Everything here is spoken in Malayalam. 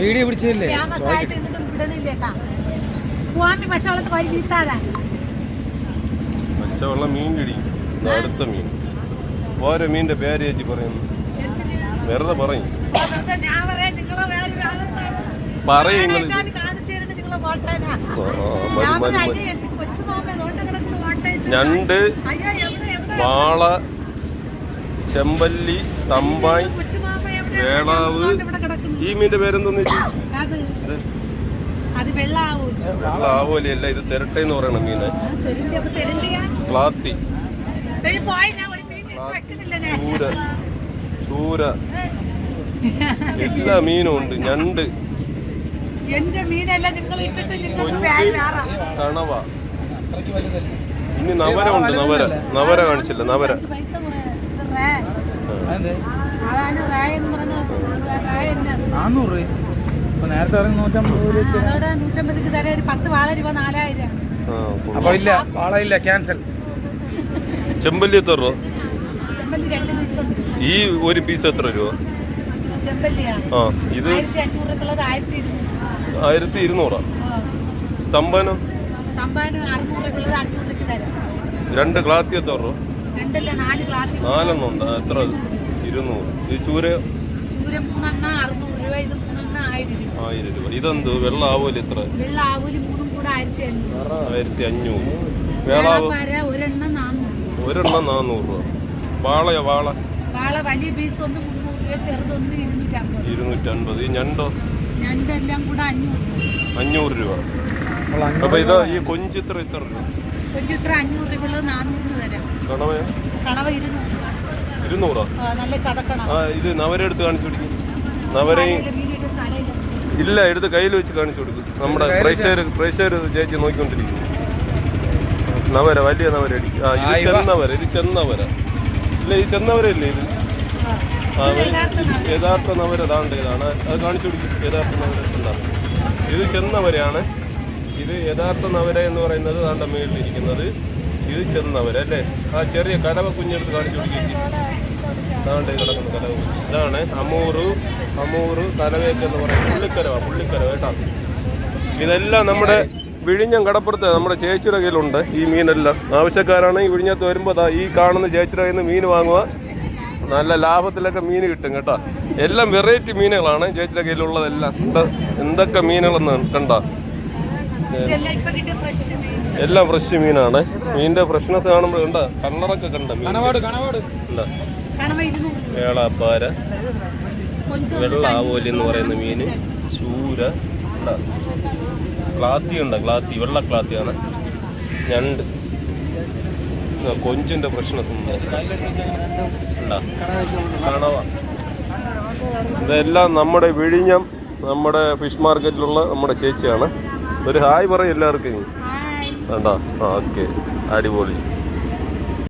വീഡിയോ പിടിച്ചല്ലേ? പച്ചവെള്ള മീൻ ഇത് അടുത്ത മീൻ. ഓരോ മീനിന്റെ പേര് ചേച്ചി പറയുന്നു വെറുതെ പറയും. ഞാൻ പറയാം ഞണ്ട് എവിടെ എവിടെ? വാള ചെമ്പല്ലി തമ്പായി വേളാവ്. ഈ മീന്റെ പേരെന്തോന്നു അല്ല? ഇത് തിരട്ടെ എന്ന് പറയണ മീന്. ക്ലാത്തി ചൂര. ചൂര. എല്ലാ മീനും ഉണ്ട് ഞണ്ട്. കണവ ഇനി നവര ഉണ്ട് നവര. നവര കാണിച്ചില്ല നവര. നാന്നൂറ്. രൂപ ഇപ്പൊ നേരത്തെ പറഞ്ഞ നൂറ്റമ്പത് രൂപ നൂറ്റമ്പതിക്ക് തരാം ഒരു പത്ത് വാള രൂപ നാലായിരം. അപ്പൊ ഇല്ല പാളയില്ല ക്യാൻസൽ. ചെമ്പല്ലി എത്ര രൂപ? ചെമ്പല്ലി രണ്ട് പീസ് ഈ ഒരു പീസ് എത്ര രൂപ? ചെമ്പല്ലിയാ. ആ ഇത് ആയിരത്തി ഇരുന്നൂറ് തമ്പാനോ? രണ്ട് ക്ലാത്തി എത്ര രൂപ? രണ്ടല്ല നാല് ക്ലാസ് നാലെണ്ണം ഉണ്ട്. എത്ര? ഇരുന്നൂറ്. ഈ ചൂര? ആയിരം രൂപ. ഇതെന്ത്? വെള്ള ആവോലി എത്ര? വെള്ള മൂന്നും കൂടെ ആയിരത്തി അഞ്ഞൂറ്. വേളാവ് ഒരെണ്ണം നാന്നൂറ്. രൂപ. വാളയോ? വാള? വാള വലിയ പീസ് ഒന്ന് ചെറുതൊന്ന് ഇരുന്നൂറ്റമ്പത്. ഈ ഞണ്ടോ? ഞണ്ടെല്ലാം കൂടെ അഞ്ഞൂറ്. രൂപ. അപ്പൊ ഇത് ഈ കൊഞ്ചിത്ര ഇത്ര രൂപ. കൊഞ്ചിത്ര അഞ്ഞൂറ് രൂപ നാനൂറ് തരാം. കണവയോ? കണവ ഇരുന്നൂറ് ഇരുന്നൂറാ? ഇത് നവര എടുത്ത് കാണിച്ചു കൊടുക്കും. നവരയും ഇല്ല എടുത്ത് കയ്യിൽ വെച്ച് കാണിച്ചു കൊടുക്കും. നമ്മുടെ പ്രേക്ഷകർ പ്രേക്ഷകർ ചേച്ചി നോക്കിക്കൊണ്ടിരിക്കും നവര വലിയ നവര ആ ഇത്. ചെന്നവര ഇത് ചെന്നവര. ഇല്ല ഈ ചെന്നവരല്ലേ ഇത്? ആ യഥാർത്ഥ നവര. യഥാർത്ഥ ഇതാണ്. അത് കാണിച്ചു കൊടുക്കും. യഥാർത്ഥ നവര ഇത്. ചെന്നവരയാണ്. ഇത് യഥാർത്ഥ നവര എന്ന് പറയുന്നത് താണ്ട മേളിലിരിക്കുന്നത് ഇത് ചെന്നവര ആ ചെറിയ കലവ കുഞ്ഞെടുത്ത് കാണിച്ചു കൊടുക്കും അതാണ്ട് കിടക്കുന്ന കലവ കുഞ്ഞ്. ഇതാണ് അമൂറ് അമൂറ് കലവയൊക്കെ എന്ന് പറയുന്നത് പുള്ളിക്കലവ പുള്ളിക്കലവ കേട്ടോ. ഇതെല്ലാം നമ്മുടെ വിഴിഞ്ഞം കടപ്പുറത്ത് നമ്മുടെ ചേച്ചിയുടെ കയ്യിലുണ്ട് ഈ മീനെല്ലാം. ആവശ്യക്കാരാണ് ഈ വിഴിഞ്ഞത്ത് വരുമ്പോൾ ഈ കാണുന്ന ചേച്ചിയുടെ കയ്യിൽ നിന്ന് മീൻ വാങ്ങുക. നല്ല ലാഭത്തിലൊക്കെ മീൻ കിട്ടും കേട്ടോ. എല്ലാം വെറൈറ്റി മീനുകളാണ് ചേച്ചിയുടെ കയ്യിലുള്ളതെല്ലാം. എന്തൊക്കെ മീനുകളെന്ന് കണ്ട? എല്ലാം ഫ്രഷ് മീനാണ്. മീനിന്റെ ഫ്രഷ്നെസ് കാണുമ്പോൾ കണ്ട? കണ്ണറൊക്കെ കണ്ട മീൻപാര വേളാപ്പാര വെള്ള ആവോലി എന്ന് പറയുന്ന മീന്. ചൂര. കണ്ട? ക്ലാത്തി ഉണ്ട്? ക്ലാത്തി. വെള്ള ക്ലാത്തി ആണ്. ഞണ്ട്. കൊഞ്ചിന്റെ ഫ്രഷ്നെസ് കണവ. ഇതെല്ലാം നമ്മുടെ വിഴിഞ്ഞം നമ്മുടെ ഫിഷ് മാർക്കറ്റിലുള്ള നമ്മുടെ ചേച്ചിയാണ്. ഒരു ഹായ് പറയും എല്ലാവർക്കും. വേണ്ട ഓക്കെ. അടിപൊളി.